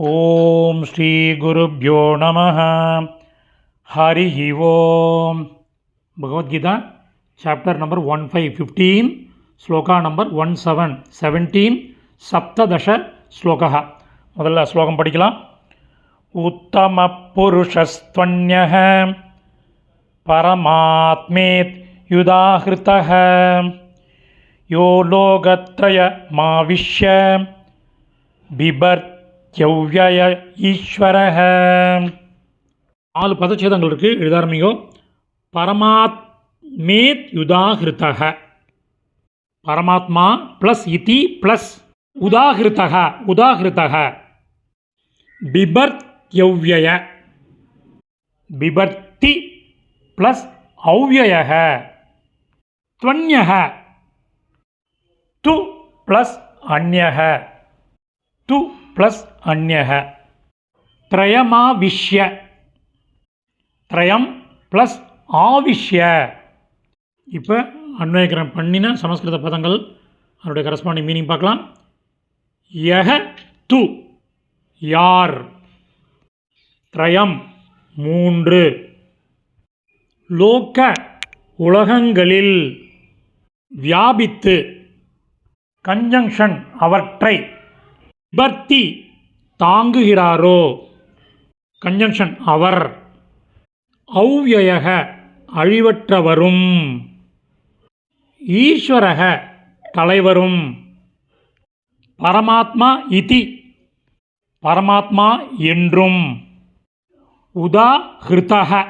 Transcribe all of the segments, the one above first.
ஓம் ஸ்ரீ குருப்யோ நம ஹரி ஓம் Bhagavad Gita chapter number one five fifteen shloka number one seven seventeen சப்ததச shloka முதல்ல ஸ்லோகம் படிக்கலாம். उत्तमपुरुषस्त्वन्यः परमात्मेत् युदाहृतः यो लोकत्रयमाविश्य बिभर् தியவ்யய ஈஸ்வரக நாலு பதச்சேதங்கள் இருக்குது எழுதாரம்பிங்கோ பரமாத்மேத் யுதாகிருத்தக. பரமாத்மா ப்ளஸ் இதி ப்ளஸ் உதாகிருத்தக. உதாகிருத்தக. பிபர்த்யவ்யய பிபர்த்தி ப்ளஸ் அவ்யயக துவன்யக. து ப்ளஸ் அந்யக. து ப்ளஸ் அந்நக. த்ரயமாவிஷ்ய. த்ரயம் ப்ளஸ் ஆவிஷ்ய. இப்போ அன்வயக்கரம் பண்ணின சமஸ்கிருத பதங்கள் அதனுடைய கரஸ்பாண்டிங் மீனிங் பார்க்கலாம். யஹ து. யார்? த்ரயம் மூன்று. லோக்க உலகங்களில் வியாபித்து. கன்ஜங்ஷன் அவற்றை விபர்த்தி தாங்குகிறாரோ? கன்ஜங்ஷன் அவர். ஔவியக அழிவற்றவரும். ஈஸ்வரக தலைவரும். பரமாத்மா இதி பரமாத்மா என்றும். உதாஹிருதக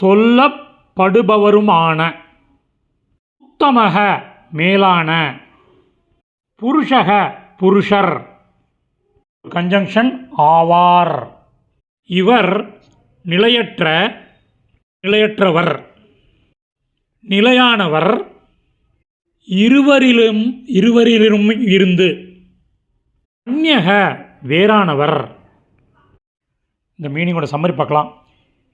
சொல்லப்படுபவருமான. உத்தமக மேலான. புருஷக புருஷர். கன்ஜங்ஷன் ஆவார். இவர் நிலையற்ற நிலையற்றவர். நிலையானவர் இருவரிலும் இருவரிலும் இருந்து. அந்நக வேறானவர். இந்த மீனிங்கோட சம்மரி பார்க்கலாம்.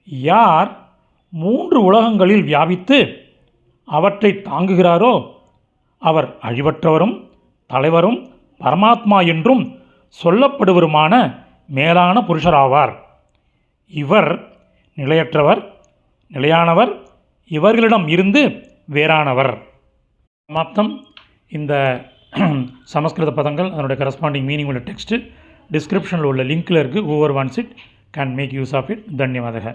யார் மூன்று உலகங்களில் வியாபித்து அவற்றை தாங்குகிறாரோ அவர் அழிவற்றவரும் தலைவரும் பரமாத்மா என்றும் சொல்லப்படுவருமான மேலான புருஷராவார். இவர் நிலையற்றவர் நிலையானவர் இவர்களிடம் இருந்து வேறானவர். மொத்தம் இந்த சமஸ்கிருத பதங்கள் அதனுடைய கரஸ்பாண்டிங் மீனிங் உள்ள டெக்ஸ்ட்டு டிஸ்கிரிப்ஷனில் உள்ள லிங்க்கில் இருக்குது over once it can make use of it தன்யவாதக.